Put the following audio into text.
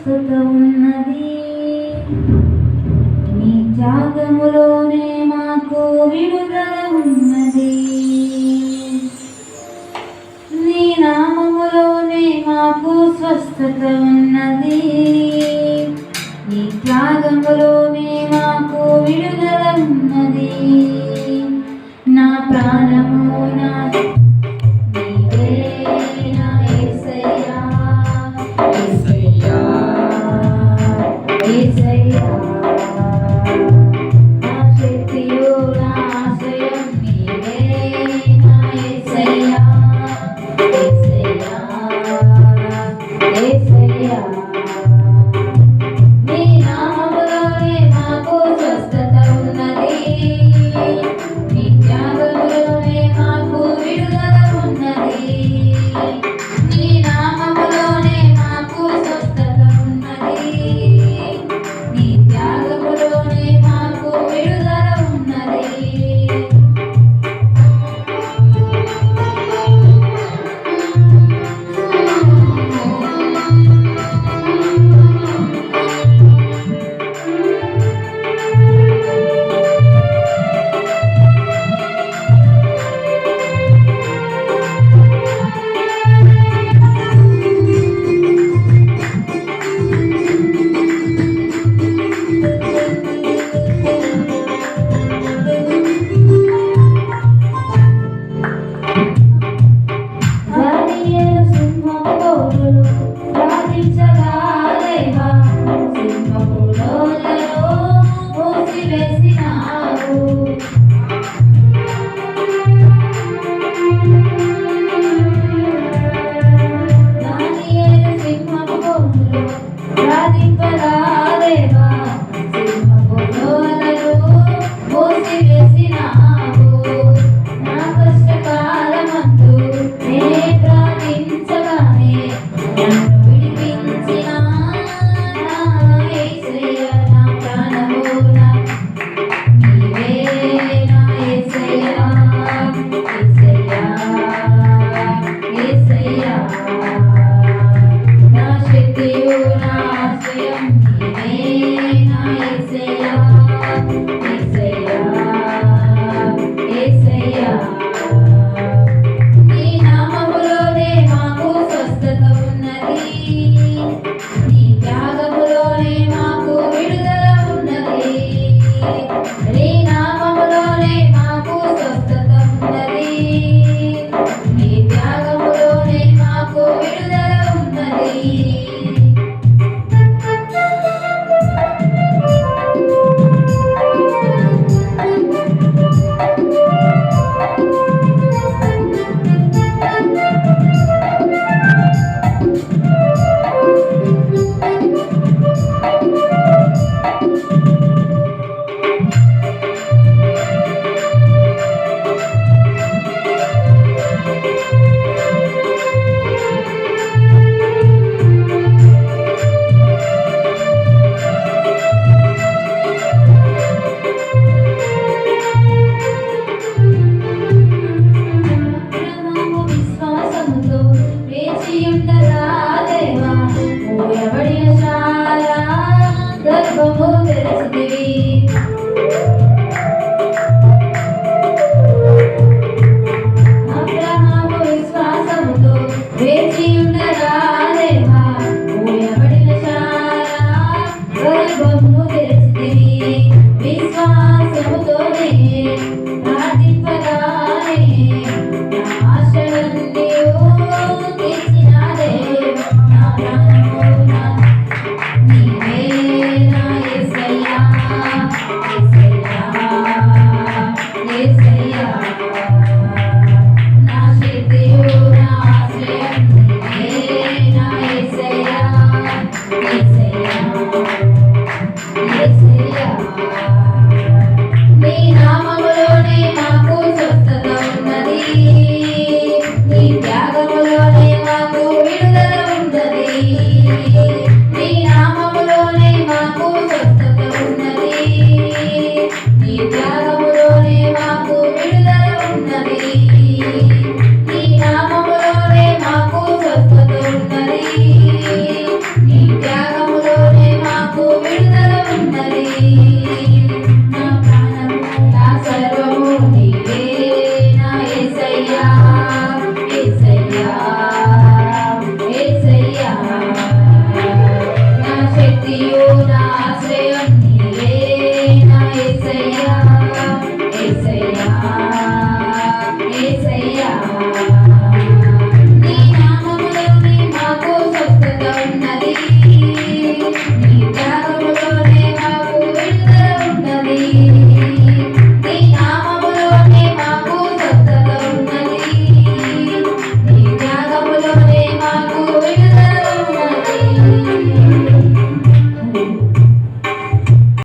స్వస్థత ఉన్నది. నీ త్యాగములోనే మాకు విడుదల ఉన్నది. నీ నామములోనే మాకు స్వస్థత ఉన్నది. నీ త్యాగములోనే మాకు విడుదల ఉన్నది. Yes, baby.